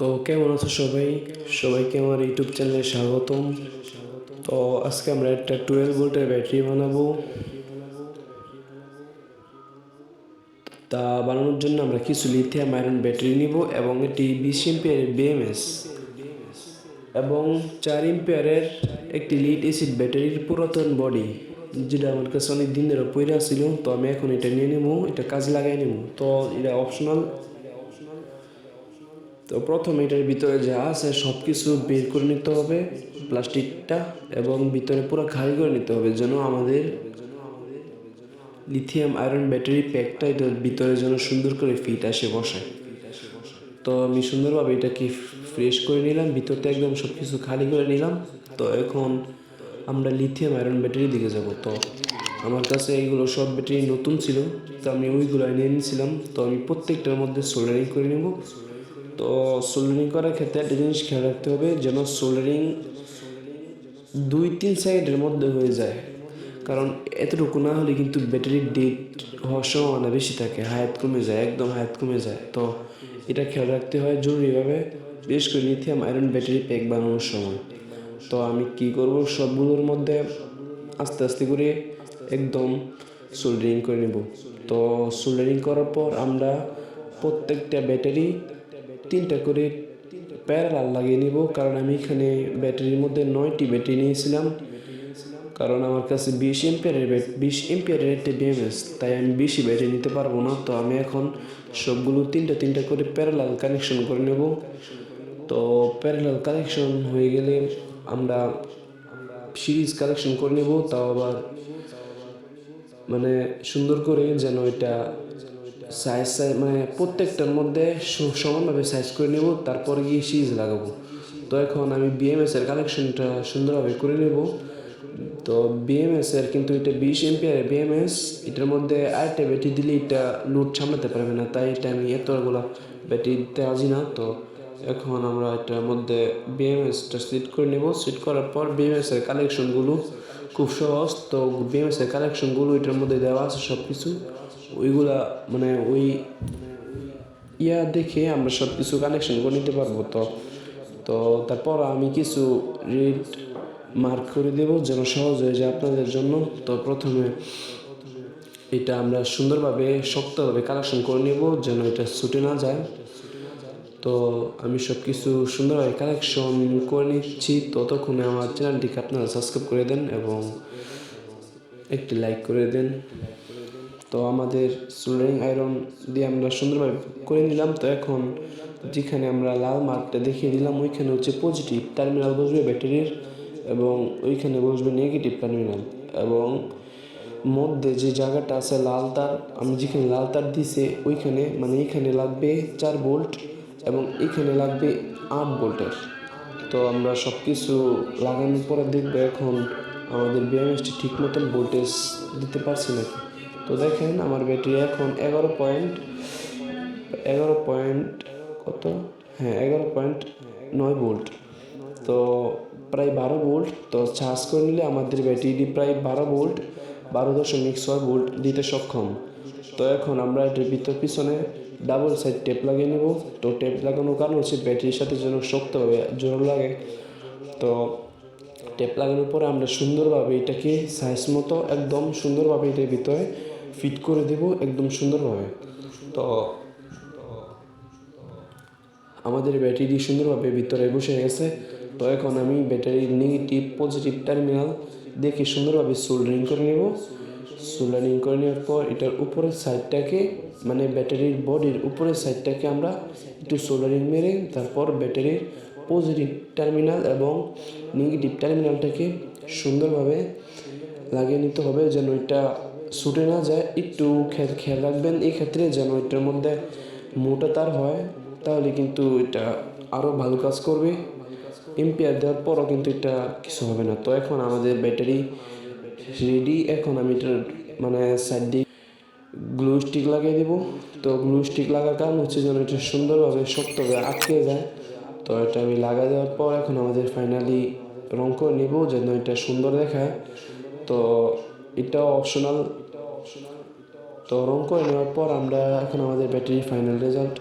তো কেমন আছো সবাই? সবাইকে আমার ইউটিউব চ্যানেলে স্বাগতম। তো আজকে আমরা একটা টুয়েলভ ভোল্টের ব্যাটারি বানাবো। তা বানানোর জন্য আমরা কিছু লিথিয়াম আয়রন ব্যাটারি নিব এবং এটি বিশ এম্পিয়ারের বিএমএস এবং চার এম্পিয়ারের একটি লিড অ্যাসিড ব্যাটারির পুরাতন বডি যেটা আমার কাছে অনেক দিন ধরে পইরা ছিল তো আমি এখন এটা নিয়ে নেব, এটা কাজে লাগাই নেব। তো এটা অপশনাল তো প্রথম এটার ভিতরে যা আছে সব কিছু বের করে নিতে হবে, প্লাস্টিকটা, এবং ভিতরে পুরো খালি করে নিতে হবে যেন আমাদের লিথিয়াম আয়রন ব্যাটারি প্যাকটা এটার ভিতরে যেন সুন্দর করে ফিট আসে বসে তো আমি সুন্দরভাবে এটাকে ফ্রেশ করে নিলাম, ভিতরটা একদম সব কিছু খালি করে নিলাম। তো এখন আমরা লিথিয়াম আয়রন ব্যাটারি দিকে যাব। তো আমার কাছে এইগুলো সব ব্যাটারি নতুন ছিল, তো আমি ওইগুলো নিয়ে নিয়েছিলাম তো আমি প্রত্যেকটার মধ্যে সোল্ডারিং করে নেব। তো সোল্ডারিং করার ক্ষেত্রে একটা জিনিস খেয়াল রাখতে হবে যেন সোল্ডারিং দুই তিন সেকেন্ডের মধ্যে হয়ে যায়। কারণ এতটুকু না হলে কিন্তু ব্যাটারির ডেট হওয়ার সম্ভাবনা বেশি থাকে, হায়াত কমে যায়, একদম হায়াত কমে যায়। তো এটা খেয়াল রাখতে হয় জরুরিভাবে, বিশেষ করে লিথিয়াম আয়রন ব্যাটারি প্যাক বানানোর সময়। তো আমি কি করব? সবগুলোর মধ্যে আস্তে আস্তে করে একদম সোল্ডারিং করে নেব। তো সোল্ডারিং করার পর আমরা প্রত্যেকটা ব্যাটারি তিনটা করে প্যারালাল লাগিয়ে নিব, কারণ আমি এখানে ব্যাটারির মধ্যে নয়টি ব্যাটারি নিয়েছিলাম। কারণ আমার কাছে বিশ এম্পিয়ারের বিশ এম্পিয়ারের একটা বিএমএস তাই আমি বেশি ব্যাটারি নিতে পারব না। তো আমি এখন সবগুলো তিনটা তিনটা করে প্যারালাল কানেকশন করে নেব। তো প্যারালাল কানেকশন হয়ে গেলে আমরা সিরিজ কালেকশন করে নেব, তাও আবার মানে সুন্দর করে যেন এটা সাইজ সাইজ মানে প্রত্যেকটার মধ্যে সমানভাবে সাইজ করে নেব, তারপরে গিয়ে সিজ লাগাবো। তো এখন আমি বিএমএস এর কালেকশনটা সুন্দরভাবে করে নেব। তো বিএমএস এর কিন্তু এটা বিশ এম্পিয়ারের বিএমএস এটার মধ্যে আরেকটা ব্যাটারি দিলে এটা লোড সামলাতে পারবে না, তাই এটা আমি এতগুলো ব্যাটারি দিতে রাজি না। তো এখন আমরা এটার মধ্যে বিএমএসটা সেট করে নেব। সেট করার পর বিএমএস এর কালেকশনগুলো খুব সহজ। তো বিএমএস এর কালেকশনগুলো এটার মধ্যে দেওয়া আছে সব কিছু ওইগুলা মানে ওই, ইয়া দেখে আমরা সব কিছু কানেকশন করে নিতে পারব তো। তো তারপর আমি কিছু রেড মার্ক করে দেব যেন সহজ হয়ে যায় আপনাদের জন্য। তো প্রথমে এটা আমরা সুন্দরভাবে, শক্তভাবে কালেকশন করে নেব যেন এটা ছুটে না যায়। তো আমি সব কিছু সুন্দরভাবে কালেকশন করে নিচ্ছি। ততক্ষণে আমার চ্যানেলটিকে আপনারা সাবস্ক্রাইব করে দেন এবং একটি লাইক করে দেন। তো আমাদের সোল্ডারিং আয়রন দিয়ে আমরা সুন্দরভাবে করে নিলাম। তো এখন যেখানে আমরা লাল মার্কটা দেখিয়ে দিলাম, ওইখানে হচ্ছে পজিটিভ টার্মিনাল বসবে ব্যাটারির এবং ওইখানে বসবে নেগেটিভ টার্মিনাল এবং মধ্যে যে জায়গাটা আছে লাল তার, আমি যেখানে লাল তার দিছে ওইখানে মানে এইখানে লাগবে চার বোল্ট এবং এখানে লাগবে আট বোল্টের তো আমরা সব কিছু লাগানোর পরে দেখব এখন আমাদের বিএমএসটি ঠিক মতন ভোল্টেজ দিতে পারছি নাকি। তো দেখেন আমার ব্যাটারি এখন এগারো পয়েন্ট এগারো পয়েন্ট কত? হ্যাঁ এগারো পয়েন্ট নয় ভোল্ট। তো প্রায় বারো ভোল্ট, তো চার্জ করে নিলে আমাদের ব্যাটারিটি প্রায় বারো ভোল্ট, বারো দশমিক ছয় ভোল্ট দিতে সক্ষম। তো এখন আমরা এটার ভিতর পিছনে ডাবল সাইড টেপ লাগিয়ে নেব। তো টেপ লাগানোর কারণ হচ্ছে ব্যাটারির সাথে যেন শক্তভাবে জোর লাগে। তো টেপ লাগানোর পরে আমরা সুন্দরভাবে এটাকে সাইজ মতো, একদম সুন্দরভাবে এটার ভিতরে ফিট করে দেব, একদম সুন্দরভাবে। তো আমাদের ব্যাটারি সুন্দরভাবে ভিতরে বসে গেছে। তো এখন আমি ব্যাটারির নেগেটিভ, পজিটিভ টার্মিনাল দেখে সুন্দরভাবে সোল্ডারিং করে নেব। সোল্ডারিং করে নেওয়ার পর এটার উপরের সাইডটাকে মানে ব্যাটারির বডির উপরের সাইডটাকে আমরা একটু সোল্ডারিং মেরে, তারপর ব্যাটারির পজিটিভ টার্মিনাল এবং নেগেটিভ টার্মিনালটাকে সুন্দরভাবে লাগিয়ে নিতে হবে যেন এটা ছুটে না যায়, একটু খেয়াল খেয়াল রাখবেন, এই ক্ষেত্রে যেন এটার মধ্যে মোটা তার হয়, তাহলে কিন্তু এটা আরও ভালো কাজ করবে। এম্পিয়ার দেওয়ার পরও কিন্তু এটা কিছু হবে না। তো এখন আমাদের ব্যাটারি রেডি এখন আমি এটার মানে সাইড দিয়ে গ্লু স্টিক লাগিয়ে দেবো। তো গ্লু স্টিক লাগার কারণ হচ্ছে যেন এটা সুন্দরভাবে শক্তভাবে আটকে যায়। তো এটা আমি লাগা দেওয়ার পর এখন আমাদের ফাইনালি রং করে নেব, যেন এটা সুন্দর দেখায়। তো এটাও অপশনাল তো রং করে নেওয়ার পর আমরা এখন আমাদের ব্যাটারি ফাইনাল রেজাল্ট